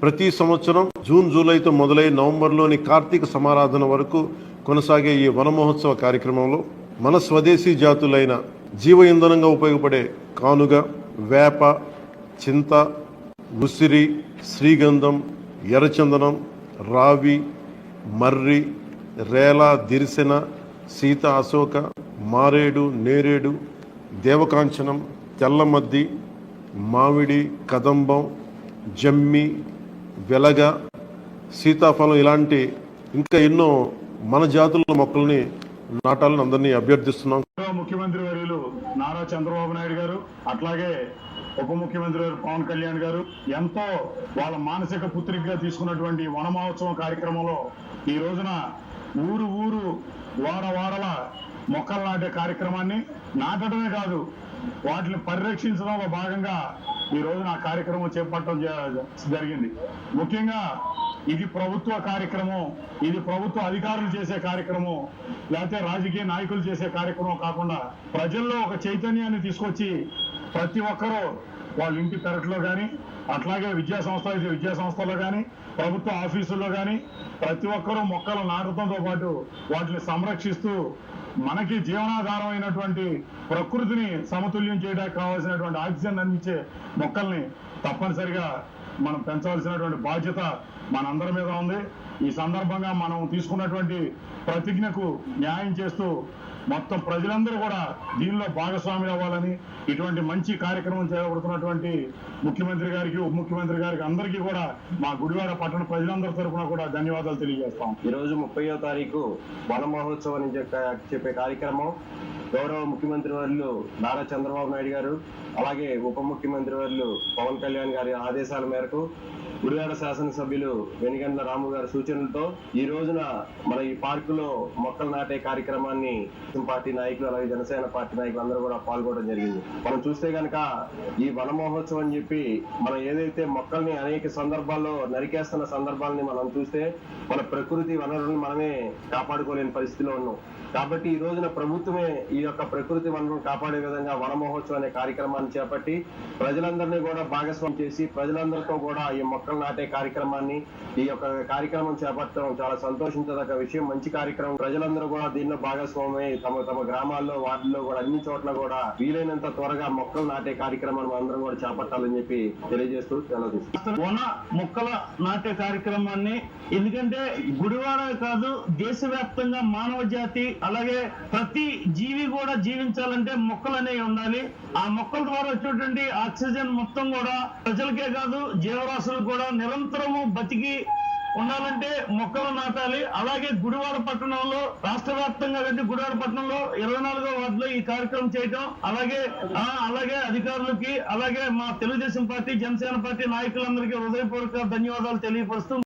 ప్రతి సంవత్సరం జూన్ జూలైతో మొదలై నవంబర్లోని కార్తీక సమారాధన వరకు కొనసాగే ఈ వనమహోత్సవ కార్యక్రమంలో మన స్వదేశీ జాతులైన జీవ ఇంధనంగా ఉపయోగపడే కానుగ వేప చింత ఉసిరి శ్రీగంధం ఎర్రచందనం రావి మర్రి రేల దిరిసెన సీత అశోక మారేడు నేరేడు దేవకాంచనం తెల్లమద్ది మామిడి కదంబం జమ్మి వెలగ సీతాఫలం ఇలాంటి ఇంకా ఎన్నో మన జాతుల మొక్కల్ని నాటాలని అందరినీ అభ్యర్థిస్తున్నాం. ముఖ్యమంత్రి వర్యులు నారా చంద్రబాబు నాయుడు గారు అట్లాగే ఉప ముఖ్యమంత్రి గారు పవన్ కళ్యాణ్ గారు ఎంతో వాళ్ళ మానసిక పుత్రికగా తీసుకున్నటువంటి వన కార్యక్రమంలో ఈ రోజున ఊరు ఊరు వాడ వాడల మొక్కలు నాటే కార్యక్రమాన్ని నాటడమే కాదు వాటిని పరిరక్షించడంలో భాగంగా ఈ రోజున ఆ కార్యక్రమం చేపట్టడం జ- జరిగింది. ముఖ్యంగా ఇది ప్రభుత్వ కార్యక్రమం ఇది ప్రభుత్వ అధికారులు చేసే కార్యక్రమం లేకపోతే రాజకీయ నాయకులు చేసే కార్యక్రమం కాకుండా ప్రజల్లో ఒక చైతన్యాన్ని తీసుకొచ్చి ప్రతి ఒక్కరూ వాళ్ళ ఇంటి పెరట్లో కానీ అట్లాగే విద్యా సంస్థ అయితే విద్యా సంస్థలో కానీ ప్రభుత్వ ఆఫీసుల్లో కానీ ప్రతి ఒక్కరూ మొక్కలు నాటడంతో పాటు వాటిని సంరక్షిస్తూ మనకి జీవనాధారం అయినటువంటి ప్రకృతిని సమతుల్యం చేయడానికి కావాల్సినటువంటి ఆక్సిజన్ అందించే మొక్కల్ని తప్పనిసరిగా మనం పెంచవలసినటువంటి బాధ్యత మనందరి మీద ఉంది. ఈ సందర్భంగా మనం తీసుకున్నటువంటి ప్రతిజ్ఞకు న్యాయం చేస్తూ మొత్తం ప్రజలందరూ కూడా దీనిలో భాగస్వాములు అవ్వాలని ఇటువంటి మంచి కార్యక్రమం చేపడుతున్నటువంటి ముఖ్యమంత్రి గారికి ఉప ముఖ్యమంత్రి గారికి అందరికీ కూడా మా గుడివాడ పట్టణ ప్రజలందరి తరఫున కూడా ధన్యవాదాలు తెలియజేస్తాం ఈరోజు ముప్పయో తారీఖు వన మహోత్సవం అని చెప్పే చెప్పే కార్యక్రమం. గౌరవ ముఖ్యమంత్రి వర్యులు నారా చంద్రబాబు నాయుడు గారు అలాగే ఉప ముఖ్యమంత్రి వర్యులు పవన్ కళ్యాణ్ గారి ఆదేశాల మేరకు గుడివాడ శాసనసభ్యులు వెనిగండ్ల రాము గారి సూచనలతో ఈ రోజున మన ఈ పార్కులో మొక్కలు నాటే కార్యక్రమాన్ని పార్టీ నాయకులు అలాగే జనసేన పార్టీ నాయకులు అందరూ కూడా పాల్గొనడం జరిగింది. మనం చూస్తే గనక ఈ వన మహోత్సవం అని చెప్పి మనం ఏదైతే మొక్కల్ని అనేక సందర్భాల్లో నరికేస్తున్న సందర్భాలని మనం చూస్తే మన ప్రకృతి వనరులను మనమే కాపాడుకోలేని పరిస్థితిలో ఉన్నాం. కాబట్టి ఈ రోజున ప్రభుత్వమే ఈ యొక్క ప్రకృతి వనరులను కాపాడే విధంగా వనమహోత్సవం అనే కార్యక్రమాన్ని చేపట్టి ప్రజలందరినీ కూడా భాగస్వామ్యం చేసి ప్రజలందరితో కూడా ఈ మొక్కలు నాటే కార్యక్రమాన్ని ఈ యొక్క కార్యక్రమం చేపట్టడం చాలా సంతోషించదగ్గ విషయం. మంచి కార్యక్రమం. ప్రజలందరూ కూడా దీనిలో భాగస్వామ్యమై తమ తమ గ్రామాల్లో వాటిల్లో కూడా అన్ని చోట్ల కూడా వీలైనంత త్వరగా మొక్కలు నాటే కార్యక్రమాన్ని అందరం కూడా చేపట్టాలని చెప్పి తెలియజేస్తూ సెలవు వన మొక్కల నాటే కార్యక్రమాన్ని ఎందుకంటే గుడివాడ కాదు దేశవ్యాప్తంగా మానవ జాతి అలాగే ప్రతి జీవి కూడా జీవించాలంటే మొక్కలు అనేవి ఉండాలి. ఆ మొక్కల ద్వారా వచ్చేటువంటి ఆక్సిజన్ మొత్తం కూడా ప్రజలకే కాదు జీవరాశులకు కూడా నిరంతరము బతికి ఉండాలంటే మొక్కలు నాటాలి. అలాగే గుడివాడ పట్టణంలో రాష్ట్ర వ్యాప్తంగా వెళ్ళి గుడివాడ పట్టణంలో ఇరవై నాలుగో వార్డులో ఈ కార్యక్రమం చేయటం. అలాగే ఆ, అలాగే అధికారులకి అలాగే మా తెలుగుదేశం పార్టీ జనసేన పార్టీ నాయకులందరికీ హృదయపూర్వక ధన్యవాదాలు తెలియపరుస్తూ